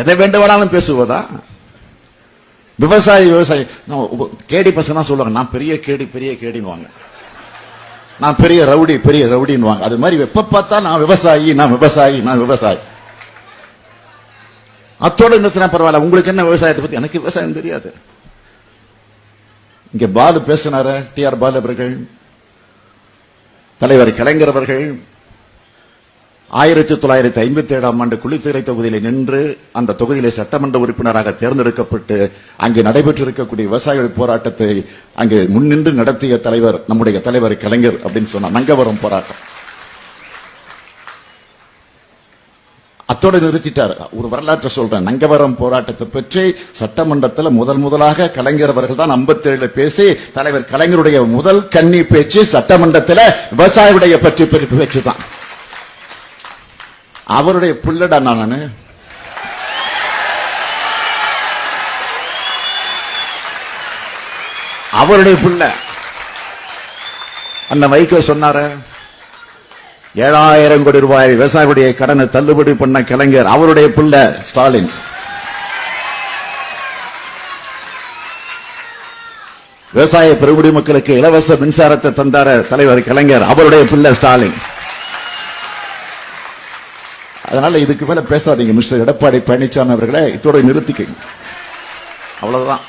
எதை வேண்டுமானாலும் பேசுவதா? விவசாயி விவசாயி. கேடி பசங்க தான் சொல்லுவாங்க நான் பெரிய கேடி பெரிய கேடின்னுவாங்க. நான் பெரிய ரவுடி பெரிய ரவுடின்னுவாங்க. அது மாதிரி எப்ப பார்த்தா நான் விவசாயி நான் விவசாயி நான் விவசாயி. அத்தோட நிறுத்தினா பரவாயில்ல. உங்களுக்கு என்ன விவசாயத்தை பத்தி? எனக்கு விவசாயம் தெரியாது. இங்க பாலு பேசினார டி ஆர் பாலு அவர்கள். தலைவர் கலைஞர் அவர்கள். ஆயிரத்தி தொள்ளாயிரத்தி ஐம்பத்தி ஏழாம் ஆண்டு குளித்துறை தொகுதியில் நின்று அந்த தொகுதியிலே சட்டமன்ற உறுப்பினராக தேர்ந்தெடுக்கப்பட்டு அங்கு நடைபெற்றிருக்கக்கூடிய விவசாயிகள் போராட்டத்தை அங்கு முன்னின்று நடத்திய தலைவர் நம்முடைய தலைவர் கலைஞர் அப்படின்னு சொன்னார். நங்கவரம் போராட்டம். அத்தோடு நிறுத்திட்டார். ஒரு வரலாற்றை சொல்றேன். நங்கவரம் போராட்டத்தை பற்றி சட்டமன்றத்தில் முதல் முதலாக கலைஞர் அவர்கள் தான் 57 பேசி தலைவர் கலைஞருடைய முதல் கன்னி பேச்சு சட்டமன்றத்தில் விவசாயியுடைய பற்றி பேச்சு தான் அவருடைய புள்ளடா நானு? அவருடைய புள்ள அந்த வைகோ சொன்னாரு ஏழாயிரம் கோடி ரூபாய் விவசாயிகளுடைய கடனை தள்ளுபடி பண்ண கலைஞர் அவருடைய புள்ள ஸ்டாலின். விவசாய பெருமுடி மக்களுக்கு இலவச மின்சாரத்தை தந்தார தலைவர் கலைஞர் அவருடைய பிள்ளை ஸ்டாலின். அதனால இதுக்கு மேல பேசாதீங்க மிஸ்டர் எடப்பாடி பழனிசாமி அவர்களை இதோட நிறுத்திக்கங்க. அவ்வளவுதான்.